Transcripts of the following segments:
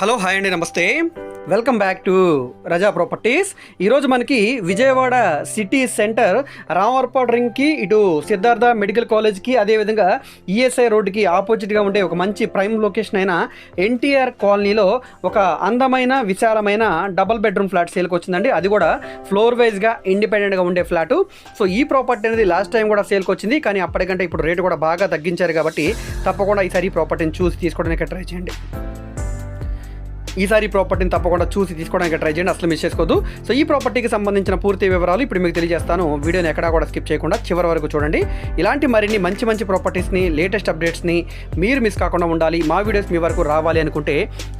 Hello hi అండి నమస్తే. Welcome back to Raja properties ఈరోజు మనకి విజయవాడ సిటీ సెంటర్ రామవరపాడు రింగ్కి ఇటు సిద్ధార్థ మెడికల్ కాలేజ్కి అదేవిధంగా ఈఎస్ఐ రోడ్డుకి ఆపోజిట్గా ఉండే ఒక మంచి ప్రైమ్ లొకేషన్ అయిన ఎన్టీఆర్ కాలనీలో ఒక అందమైన విశాలమైన డబల్ బెడ్రూమ్ ఫ్లాట్ సేల్కి వచ్చిందండి. అది కూడా ఫ్లోర్ వైజ్గా ఇండిపెండెంట్గా ఉండే ఫ్లాట్. సో ఈ ప్రాపర్టీ అనేది లాస్ట్ టైం కూడా సేల్కి వచ్చింది. కానీ అప్పటికంటే ఇప్పుడు రేటు కూడా బాగా తగ్గించారు కాబట్టి తప్పకుండా ఈసారి ఈ ప్రాపర్టీని చూసి తీసుకోవడానికి ట్రై చేయండి. ఈసారి ప్రాపర్టీని తప్పకుండా చూసి తీసుకోవడానికి ట్రై చేయండి. అసలు మిస్ చేసుకోవద్దు. సో ఈ ప్రాపర్టీకి సంబంధించిన పూర్తి వివరాలు ఇప్పుడు మీకు తెలియజేస్తాను. వీడియోని ఎక్కడా కూడా స్కిప్ చేయకుండా చివరి వరకు చూడండి. ఇలాంటి మరిన్ని మంచి మంచి ప్రాపర్టీస్ని లేటెస్ట్ అప్డేట్స్ని మీరు మిస్ కాకుండా ఉండాలి. మా వీడియోస్ మీ వరకు రావాలి అనుకుంటే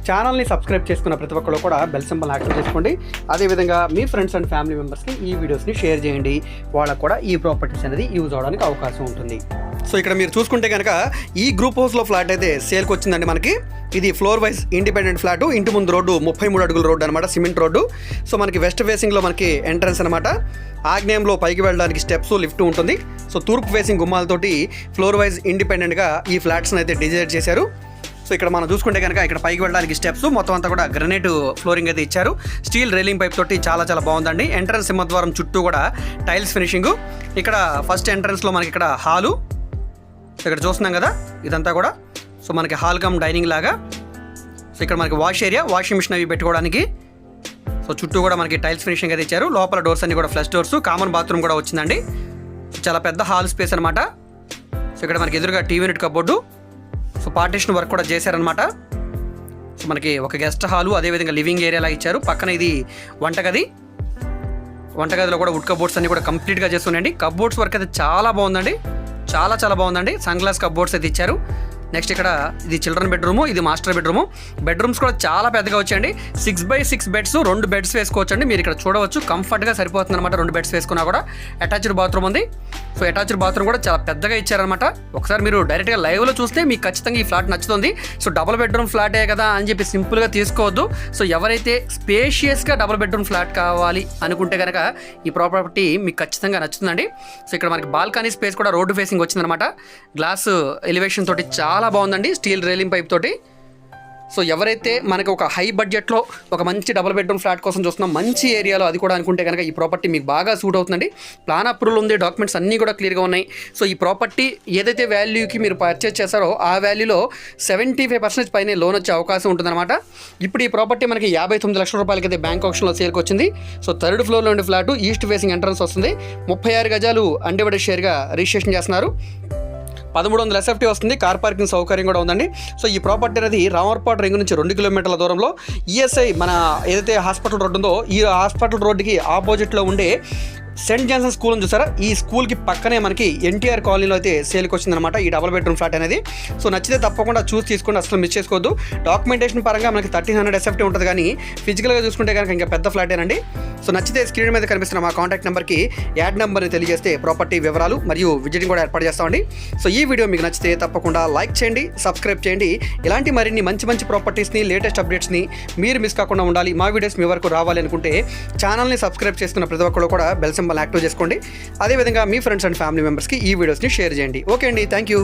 ఛానల్ని సబ్స్క్రైబ్ చేసుకున్న ప్రతి ఒక్కరు కూడా బెల్ సింబల్ యాక్టివ్ చేసుకోండి. అదేవిధంగా మీ ఫ్రెండ్స్ అండ్ ఫ్యామిలీ మెంబర్స్కి ఈ వీడియోస్ని షేర్ చేయండి. వాళ్ళకు కూడా ఈ ప్రాపర్టీస్ అనేది యూజ్ అవడానికి అవకాశం ఉంటుంది. సో ఇక్కడ మీరు చూసుకుంటే కనుక ఈ గ్రూప్ హౌస్లో ఫ్లాట్ అయితే సేల్కి వచ్చిందండి మనకి. ఇది ఫ్లోర్ వైజ్ ఇండిపెండెంట్ ఫ్లాట్. ఇంటి ముందు రోడ్డు ముప్పై మూడు అడుగుల రోడ్డు అనమాట సిమెంట్ రోడ్డు. సో మనకి వెస్ట్ ఫేసింగ్లో మనకి ఎంట్రన్స్ అనమాట ఆగ్నేయంలో పైకి వెళ్ళడానికి స్టెప్స్ లిఫ్ట్ ఉంటుంది. సో తూర్పు ఫేసింగ్ గుమ్మాలతోటి ఫ్లోర్ వైజ్ ఇండిపెండెంట్గా ఈ ఫ్లాట్స్ని అయితే డిజైన్ చేశారు. సో ఇక్కడ మనం చూసుకుంటే కనుక ఇక్కడ పైకి వెళ్ళడానికి స్టెప్స్ మొత్తం అంతా కూడా గ్రనైట్ ఫ్లోరింగ్ అయితే ఇచ్చారు. స్టీల్ రైలింగ్ పైప్ తోటి చాలా చాలా బాగుందండి. ఎంట్రన్స్ సింహద్వారం చుట్టూ కూడా టైల్స్ ఫినిషింగ్. ఇక్కడ ఫస్ట్ ఎంట్రన్స్లో మనకి ఇక్కడ హాలు. ఇక్కడ చూస్తున్నాం కదా ఇదంతా కూడా. సో మనకి హాల్ కమ్ డైనింగ్ లాగా. సో ఇక్కడ మనకి వాష్ ఏరియా వాషింగ్ మిషన్ అవి పెట్టుకోవడానికి. సో చుట్టూ కూడా మనకి టైల్స్ ఫినిషింగ్ అయితే ఇచ్చారు. లోపల డోర్స్ అన్ని కూడా ఫ్లష్ డోర్స్ కామన్ బాత్రూమ్ కూడా వచ్చిందండి. చాలా పెద్ద హాల్ స్పేస్ అనమాట సో ఇక్కడ మనకి ఎదురుగా TV unit cupboard so partition work కూడా చేశారనమాట సో మనకి ఒక గెస్ట్ హాలు అదేవిధంగా లివింగ్ ఏరియాలా ఇచ్చారు. పక్కన ఇది వంటగది. వంటగదిలో కూడా వుడ్ కబోర్డ్స్ అన్ని కూడా కంప్లీట్గా చేస్తున్నాయండి. కబోర్డ్స్ వర్క్ అయితే చాలా బాగుందండి. చాలా చాలా బాగుందండి. సన్ గ్లాస్ కప్ బోర్డ్స్ అయితే ఇచ్చారు. నెక్స్ట్ ఇక్కడ ఇది చిల్డ్రన్ బెడ్రూమ్ ఇది మాస్టర్ బెడ్రూమ్. బెడ్రూమ్స్ కూడా చాలా పెద్దగా వచ్చాయండి. సిక్స్ బై సిక్స్ బెడ్స్ రెండు బెడ్స్ వేసుకోవచ్చండి. మీరు ఇక్కడ చూడవచ్చు కంఫర్ట్గా సరిపోతుంది అనమాట రెండు బెడ్స్ వేసుకున్నా కూడా. అటాచ్డ్ బాత్రూమ్ ఉంది. సో అటాచ్డ్ బాత్రూమ్ కూడా చాలా పెద్దగా ఇచ్చారనమాట ఒకసారి మీరు డైరెక్ట్గా లైవ్లో చూస్తే మీకు ఖచ్చితంగా ఈ ఫ్లాట్ నచ్చుతుంది. సో డబుల్ బెడ్రూమ్ ఫ్లాటే కదా అని చెప్పి సింపుల్గా తీసుకోవద్దు. సో ఎవరైతే స్పేషియస్గా డబుల్ బెడ్రూమ్ ఫ్లాట్ కావాలి అనుకుంటే కనుక ఈ ప్రాపర్టీ మీకు ఖచ్చితంగా నచ్చుతుందండి. సో ఇక్కడ మనకి బాల్కనీ స్పేస్ కూడా రోడ్డు ఫేసింగ్ వచ్చిందనమాట గ్లాస్ ఎలివేషన్ తోటి చాలా చాలా బాగుందండి స్టీల్ రైలింగ్ పైప్ తోటి. సో ఎవరైతే మనకు ఒక హై బడ్జెట్లో ఒక మంచి డబుల్ బెడ్రూమ్ ఫ్లాట్ కోసం చూస్తున్నాం మంచి ఏరియాలో అది కూడా అనుకుంటే కనుక ఈ ప్రాపర్టీ మీకు బాగా సూట్ అవుతుందండి. ప్లాన్ అప్రూవల్ ఉంది డాక్యుమెంట్స్ అన్నీ కూడా క్లియర్గా ఉన్నాయి. సో ఈ ప్రాపర్టీ ఏదైతే వాల్యూకి మీరు పర్చేస్ చేశారో ఆ వాల్యూలో సెవెంటీ ఫైవ్ పర్సెంట్ పైన లోన్ వచ్చే అవకాశం ఉంటుందన్నమాట. ఇప్పుడు ఈ ప్రాపర్టీ మనకి యాభై తొమ్మిది లక్షల రూపాయలకి అయితే బ్యాంక్ ఆప్షన్లో సేల్కి వచ్చింది. సో థర్డ్ ఫ్లోర్లో ఉండే ఫ్లాట్ ఈస్ట్ ఫేసింగ్ ఎంట్రన్స్ వస్తుంది. ముప్పై ఆరు గజాలు అన్డివైడెడ్ షేర్గా రిజిస్ట్రేషన్ చేస్తున్నారు. పదమూడు వందల ఎస్ఎఫ్టీ వస్తుంది. కార్ పార్కింగ్ సౌకర్యం కూడా ఉందండి. సో ఈ ప్రాపర్టీ అనేది రామర్పాటు రింగ్ నుంచి రెండు కిలోమీటర్ల దూరంలో ఈఎస్ఐ మన ఏదైతే హాస్పిటల్ రోడ్డు ఉందో ఈ హాస్పిటల్ రోడ్డుకి ఆపోజిట్లో ఉండే సెంట్ జాన్సన్ స్కూల్ ఉంది చూసారా? ఈ స్కూల్కి పక్కనే మనకి ఎన్టీఆర్ కాలనీలో అయితే సేల్కి వచ్చిందనమాట ఈ డబుల్ బెడ్రూమ్ ఫ్లాట్ అనేది. సో నచ్చితే తప్పకుండా చూసి తీసుకోండి. అసలు మిస్ చేసుకోవద్దు. డాక్యుమెంటేషన్ పరంగా మనకి థర్టీన్ హండ్రెడ్ ఎస్ఎఫ్టీ ఉంటుంది కానీ ఫిజికల్గా చూసుకుంటే కనుక ఇంకా పెద్ద ఫ్లాటేనండి సో నచ్చితే స్క్రీన్ మీద కనిపిస్తున్న మా కాంటాక్ట్ నెంబర్కి యాడ్ నెంబర్ని తెలియజేస్తే ప్రాపర్టీ వివరాలు మరియు విజిటింగ్ కూడా ఏర్పాటు చేస్తామండి. సో ఈ వీడియో మీకు నచ్చితే తప్పకుండా లైక్ చేయండి సబ్స్క్రైబ్ చేయండి. ఇలాంటి మరిన్ని మంచి మంచి ప్రాపర్టీస్ని లేటెస్ట్ అప్డేట్స్ని మీరు మిస్ కాకుండా ఉండాలి. మా వీడియోస్ మీ వరకు రావాలి అనుకుంటే ఛానల్ని సబ్స్క్రైబ్ చేసుకున్న ప్రతి ఒక్కరు కూడా బెల్సం సింబల్ యాక్టివ్ చేసుకోండి. అదేవిధంగా మీ ఫ్రెండ్స్ అండ్ ఫ్యామిలీ మెంబర్స్కి ఈ వీడియోస్ని షేర్ చేయండి. ఓకే అండి. Thank you